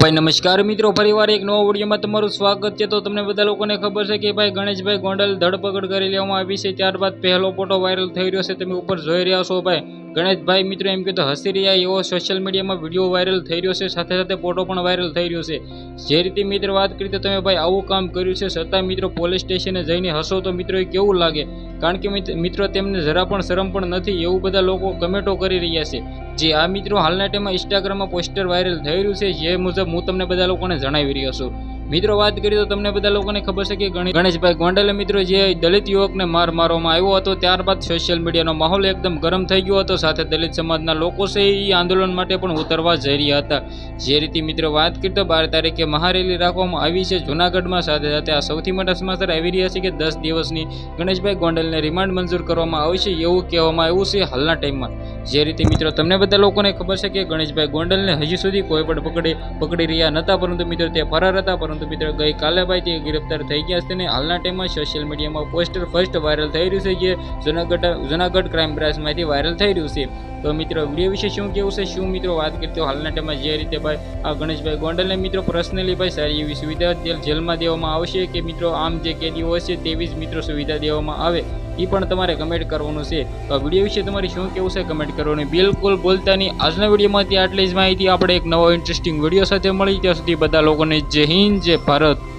ભાઈ, નમસ્કાર મિત્રો, ફરીવાર એક નવો વિડીયોમાં તમારું સ્વાગત છે. તો તમને બધા લોકોને ખબર છે કે ભાઈ, ગણેશભાઈ ગોંડલ ધરપકડ કરી લેવામાં આવી છે. ત્યારબાદ પહેલો ફોટો વાયરલ થઈ રહ્યો છે. તમે ઉપર જોઈ રહ્યા છો ભાઈ ગણેશભાઈ, મિત્રો, એમ કે તો હસી રહ્યા એવો સોશિયલ મીડિયામાં વીડિયો વાયરલ થઈ રહ્યો છે. સાથે સાથે ફોટો પણ વાયરલ થઈ રહ્યો છે. જે રીતે, મિત્ર, વાત કરી તો તમે ભાઈ આવું કામ કર્યું છે, છતાં, મિત્રો પોલીસ સ્ટેશને જઈને હસો તો, મિત્રો, એ કેવું લાગે? કારણ કે, મિત- મિત્રો, તેમને જરા પણ શરમ પણ નથી. એવું બધા લોકો કમેન્ટો કરી રહ્યા છે. જે આ, મિત્રો, હાલના ટાઈમમાં ઇન્સ્ટાગ્રામમાં પોસ્ટર વાયરલ થઈ રહ્યું છે. જે મુજબ હું તમને બધા લોકોને જણાવી રહ્યો છું. મિત્રો, વાત કરીએ તો તમને બધા લોકોને ખબર છે કે ગણેશભાઈ ગોંડલે મિત્રો જે દલિત યુવકને માર મારવામાં આવ્યો હતો, ત્યારબાદ સોશિયલ મીડિયાનો માહોલ એકદમ ગરમ થઈ ગયો હતો. સાથે દલિત સમાજના લોકો છે એ આંદોલન માટે પણ ઉતરવા જઈ રહ્યા હતા. જે રીતે મિત્રો, વાત કરીએ તો બાર તારીખે મહારેલી રાખવામાં આવી છે. જૂનાગઢમાં સાથે સાથે આ સૌથી મોટા સમાચાર આવી રહ્યા છે કે દસ દિવસની ગણેશભાઈ ગોંડલને રિમાન્ડ મંજૂર કરવામાં આવશે એવું કહેવામાં આવ્યું છે હાલના ટાઈમમાં જે રીતે મિત્રો તમને બધા લોકોને ખબર છે કે ગણેશભાઈ ગોંડલને હજી સુધી કોઈ પણ પકડી પકડી રહ્યા નહોતા પરંતુ મિત્રો તે ફરાર હતા, પરંતુ મિત્રો ગઈકાલે ભાઈ તે ગિરફ્તાર થઈ ગયા છે અને હાલના ટાઈમમાં સોશિયલ મીડિયામાં પોસ્ટર ફર્સ્ટ વાયરલ થઈ રહ્યું છે જે જૂનાગઢ જૂનાગઢ ક્રાઇમ બ્રાન્ચમાંથી વાયરલ થઈ રહ્યું છે. તો મિત્રો વીડિયો વિશે શું કેવું છે, શું મિત્રો વાત કરતી હાલના ટાઈમમાં જે રીતે ભાઈ આ ગણેશભાઈ ગોંડલને મિત્રો પર્સનલી ભાઈ સારી એવી સુવિધા જેલ- જેલમાં દેવામાં આવશે કે મિત્રો આમ જે કેદીઓ છે તેવી જ મિત્રો સુવિધા દેવામાં આવે. એ પણ તમારે કમેન્ટ કરવાનું છે. તો આ વીડિયો વિશે તમારે શું કેવું છે કમેન્ટ કરવાનું? બિલકુલ બોલતા નહીં આજના વિડીયોમાંથી આટલી જ માહિતી. આપણે એક નવો ઇન્ટરેસ્ટિંગ વીડિયો સાથે મળી. ત્યાં સુધી બધા લોકોને જય હિન્દ, જય ભારત.